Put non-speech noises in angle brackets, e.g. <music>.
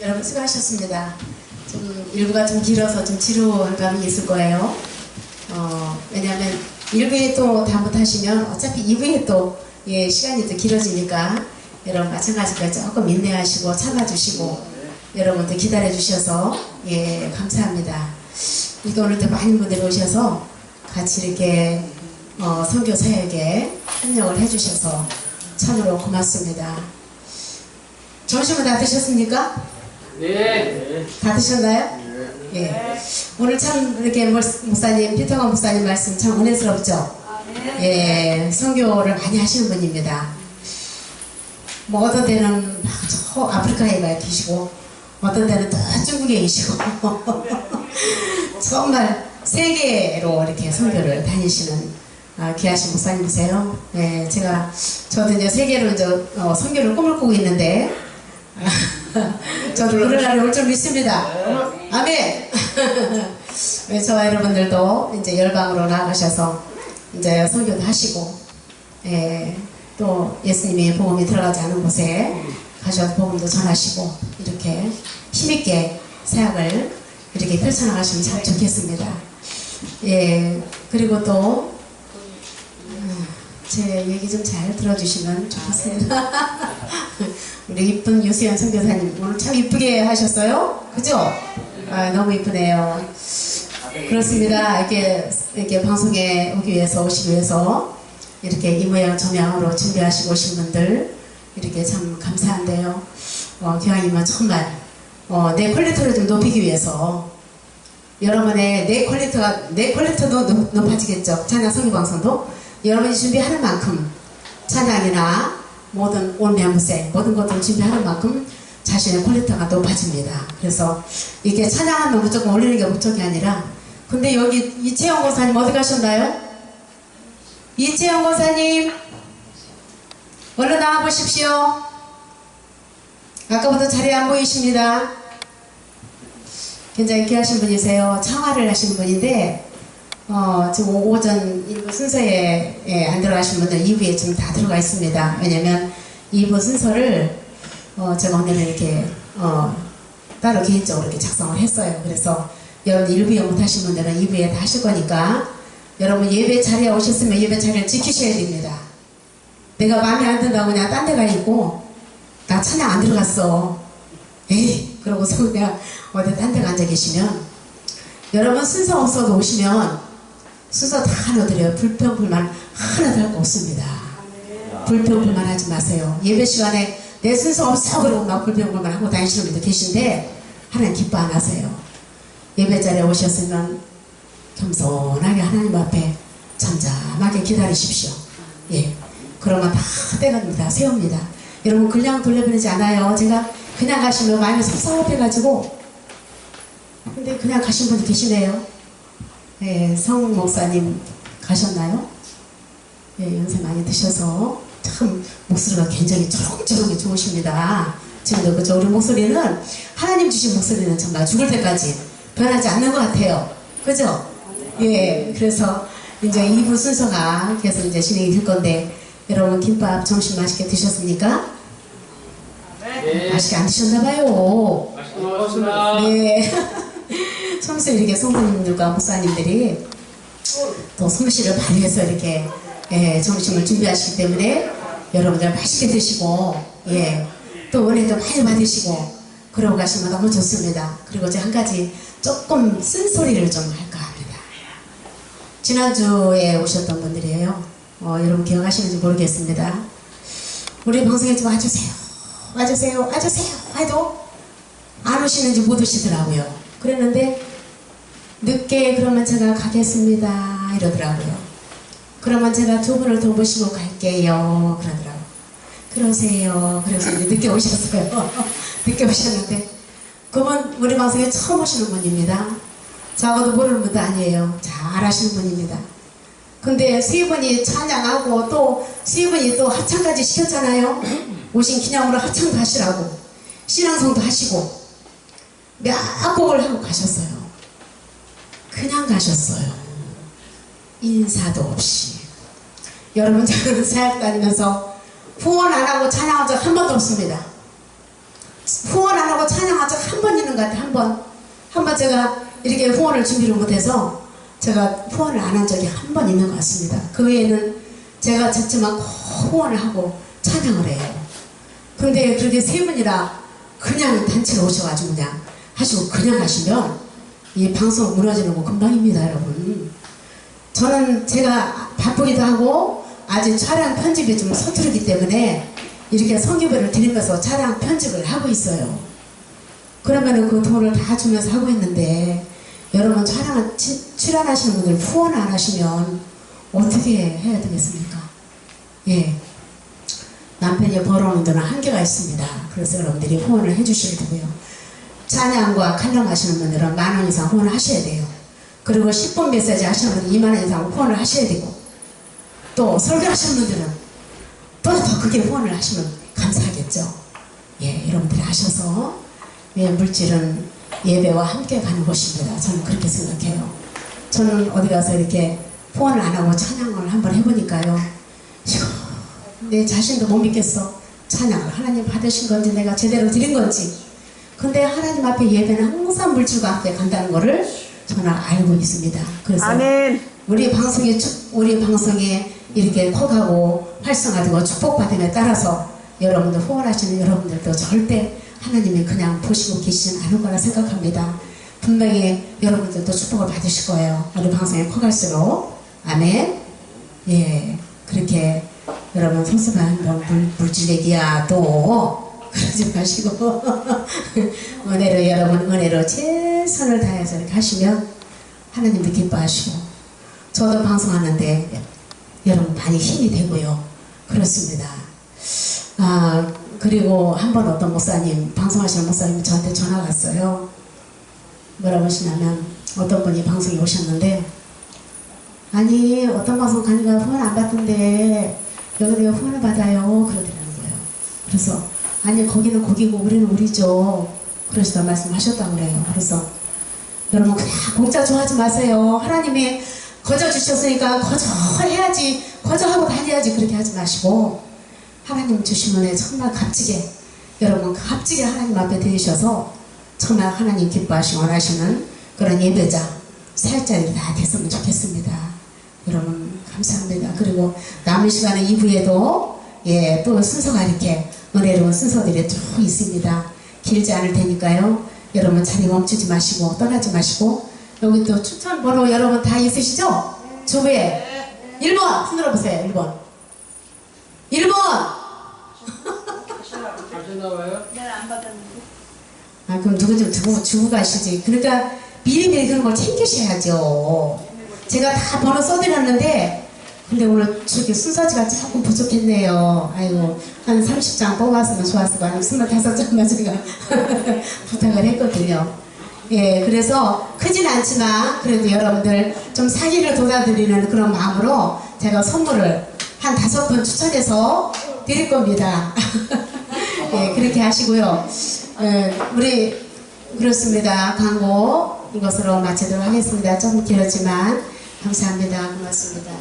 여러분 수고하셨습니다. 좀 일부가 좀 길어서 좀 지루한 감이 있을 거예요. 어, 왜냐하면 1부에 또다 못하시면 어차피 2부에 또 예, 시간이 더 길어지니까 여러분 마찬가지로 조금 인내하시고 참아주시고 여러분들 기다려주셔서 예 감사합니다. 이거 오늘 또 많은 분들이 오셔서 같이 이렇게 어, 선교 사역에 협력을 해주셔서 참으로 고맙습니다. 점심은 다 드셨습니까? 네. 다 드셨나요? 예. 오늘 참 이렇게 목- 목사님, 피터건 목사님 말씀 참 은혜스럽죠? 예, 선교를 많이 하시는 분입니다. 뭐 어떤 때는 막저 아프리카에 가 계시고 어떤 때는 또 중국에 계시고 <laughs> 정말 세계로 이렇게 선교를 다니시는 아, 귀하신 목사님이세요. 예, 제가 저도 이제 세계로 이제 어, 선교를 꿈을 꾸고 있는데 <laughs> 저도 그런 날이 올 줄 믿습니다. 아멘. <laughs> 네, 저와 여러분들도 이제 열방으로 나가셔서 이제 선교도 하시고, 예, 또 예수님의 복음이 들어가지 않은 곳에 가셔서 복음도 전하시고 이렇게 힘있게 사역을 이렇게 펼쳐나가시면 참 좋겠습니다. 예, 그리고 또 음, 제 얘기 좀 잘 들어주시면 좋겠습니다. <laughs> 우리 이쁜 유수연 선교사님 오늘 참 이쁘게 하셨어요, 그죠? 아, 너무 이쁘네요. 그렇습니다. 이렇게 이렇게 방송에 오기 위해서 오시기 위해서 이렇게 이 모양 저 모양으로 준비하시고 오신 분들 이렇게 참 감사한데요. 어, 기왕이면 정말 어, 내 퀄리티를 좀 높이기 위해서 여러분의 내 퀄리티가 내 퀄리티도 높- 높아지겠죠. 찬양 성교 방송도 여러분이 준비하는 만큼 찬양이나 모든 온명세 모든 것들 준비하는 만큼 자신의 퀄리티가 높아집니다. 그래서 이게 찬양하면 무조건 올리는 게 목적이 아니라 근데 여기 이채영 권사님 어디 가셨나요? 이채영 권사님 얼른 나와 보십시오. 아까부터 자리에 안 보이십니다. 굉장히 귀하신 분이세요. 청화를 하시는 분인데, 어, 지금 오- 오전 일부 순서에 예, 안 들어가신 분들 2부에 지금 다 들어가 있습니다. 왜냐면 2부 순서를 어, 제가 오늘 이렇게 어, 따로 개인적으로 이렇게 작성을 했어요. 그래서 여러분 1부에 못하신 분들은 2부에 다 하실 거니까 여러분 예배 자리에 오셨으면 예배 자리를 지키셔야 됩니다. 내가 마음에 안 든다고 그냥 딴 데 가 있고 나 찬양 안 들어갔어. 에이 그러고서 그냥 어디 딴 데 앉아 계시면 여러분 순서 없어도 오시면 순서 다 넣어드려요. 불평 불만 하나도 없습니다. 불평 불만 하지 마세요. 예배 시간에 내 순서 없어 그러고 막 불평 불만 하고 다니시는 분들 계신데 하나님 기뻐 안 하세요. 예배 자리에 오셨으면 겸손하게 하나님 앞에 잠잠하게 기다리십시오. 예. 그러면 다 때갑니다. 세웁니다. 여러분 그냥 돌려보내지 않아요. 제가 그냥 가시면 마음이 섭섭해가지고 근데 그냥 가신 분이 계시네요. 예, 성 목사님 가셨나요? 예, 연세 많이 드셔서 참 목소리가 굉장히 초롱초롱해 좋으십니다. 지금도 그죠? 우리 목소리는 하나님 주신 목소리는 정말 죽을 때까지 변하지 않는 것 같아요. 그죠? 예, 그래서 이제 2부 순서가 계속 이제 진행이 될 건데 여러분 김밥 점심 맛있게 드셨습니까? 네. 맛있게 안 드셨나봐요. 맛있게 먹었습니다. 네. <laughs> 평소에 이렇게 성도님들과 목사님들이 또 솜씨를 발휘해서 이렇게 예, 점심을 준비하시기 때문에 여러분들 맛있게 드시고 예, 또 은혜도 많이 받으시고 그러고 가시면 너무 좋습니다. 그리고 이제 한 가지 조금 쓴소리를 좀 할까 합니다. 지난주에 오셨던 분들이에요. 어, 여러분 기억하시는지 모르겠습니다. 우리 방송에 좀 와주세요. 와주세요. 와주세요. 해도 안 오시는지 못 오시더라고요. 그랬는데 늦게 그러면 제가 가겠습니다 이러더라고요. 그러면 제가 두 분을 더 모시고 갈게요 그러더라고요. 그러세요. 그래서 이제 늦게 오셨어요. <laughs> 늦게 오셨는데 그분 우리 방송에 처음 오시는 분입니다. 저하고도 모르는 분도 아니에요. 잘 아시는 분입니다. 근데 세 분이 찬양하고 또 세 분이 또 합창까지 시켰잖아요. <clears throat> 오신 기념으로 합창도 하시라고 신앙송도 하시고 몇 곡을 하고 가셨어요. 그냥 가셨어요. 인사도 없이. 여러분 저는 사역 다니면서 후원 안 하고 찬양한 적 한 번도 없습니다. 후원 안 하고 찬양한 적것 같아. 한 번, 한 번 제가 이렇게 후원을 준비를 못해서 제가 후원을 안 한 적이 한 번 있는 것 같습니다. 그 외에는 제가 졌지만 꼭 후원을 하고 찬양을 해요. 근데 그렇게 세 분이라 그냥 단체로 오셔가지고 그냥 하시고 그냥 하시면 이 방송 무너지는 거 금방입니다, 여러분. 저는 제가 바쁘기도 하고 아직 촬영 편집이 좀 서투르기 때문에 이렇게 성기부를 드리면서 촬영 편집을 하고 있어요. 그러면은 그 돈을 다 주면서 하고 있는데 여러분 촬영을 치- 출연하시는 분들 후원 안 하시면 어떻게 해야 되겠습니까? 예. 남편이 벌어오는 돈은 한계가 있습니다. 그래서 여러분들이 후원을 해주셔야 되고요. 찬양과 칼럼 하시는 분들은 만 원 이상 후원을 하셔야 돼요. 그리고 10분 메시지 하시는 분은 2만 원 이상 후원을 하셔야 되고 또 설교하시는 분들은 또 더 크게 후원을 하시면 감사하겠죠. 예, 여러분들이 하셔서 예, 물질은 예배와 함께 가는 곳입니다. 저는 그렇게 생각해요. 저는 어디 가서 이렇게 후원을 안 하고 찬양을 한번 해보니까요. 내 자신도 못 믿겠어. 찬양을 하나님 받으신 건지 내가 제대로 드린 건지. 근데 하나님 앞에 예배는 항상 물질과 함께 간다는 거를 저는 알고 있습니다. 그래서 아멘. 우리 방송에 축- 우리 방송에 이렇게 커가고 활성화되고 축복받음에 따라서 여러분들 후원하시는 여러분들도 절대 하나님이 그냥 보시고 계시진 않을 거라 생각합니다. 분명히 여러분들도 축복을 받으실 거예요. 우리 방송이 커갈수록 아멘. 예, 그렇게 여러분 소소한 뭐 물, 물질 얘기야 또 그러지 마시고 <laughs> 은혜로 여러분 은혜로 최선을 다해서 하시면 하나님도 기뻐하시고 저도 방송하는데 여러분 많이 힘이 되고요. 그렇습니다. 아, 그리고 한 번 어떤 목사님, 방송하시는 목사님이 저한테 전화가 왔어요. 뭐라고 하시냐면, 어떤 분이 방송에 오셨는데, 아니, 어떤 방송 가니까 후원 안 받던데, 여기 왜 후원을 받아요? 그러더라는 거예요. 그래서, 아니, 거기는 거기고, 우리는 우리죠. 그러시다 말씀하셨다고 그래요. 그래서, 여러분, 그냥 공짜 좋아하지 마세요. 하나님이 거저 주셨으니까 거저 해야지, 거저 하고 다녀야지, 그렇게 하지 마시고, 하나님 주신 은혜 정말 값지게 여러분 값지게 하나님 앞에 드리셔서 정말 하나님 기뻐하시고 원하시는 그런 예배자 살자리 다 됐으면 좋겠습니다. 여러분 감사합니다. 그리고 남은 시간에 2부에도 예, 또 순서가 이렇게 은혜로운 순서들이 쭉 있습니다. 길지 않을 테니까요. 여러분 자리 멈추지 마시고 떠나지 마시고 여기 또 추천 번호 여러분 다 있으시죠? 주부에 1번 손 들어 보세요. 1번 1번 다시 나와요? 아, 그럼 누구 좀 두고, 주고 가시지. 그러니까 미리미리 그런 걸 챙기셔야죠. 제가 다 번호 써드렸는데, 근데 오늘 저기 순서지가 조금 부족했네요. 아이고, 한 30장 뽑았으면 좋았을 거아요 25장만 제가 <laughs> 부탁을 했거든요. 예, 그래서 크진 않지만, 그래도 여러분들 좀 사기를 돋아드리는 그런 마음으로 제가 선물을 한 다섯 분 추천해서 드릴 겁니다. <laughs> 예, 그렇게 하시고요. 예, 우리 그렇습니다. 광고 이것으로 마치도록 하겠습니다. 좀 길었지만 감사합니다. 고맙습니다.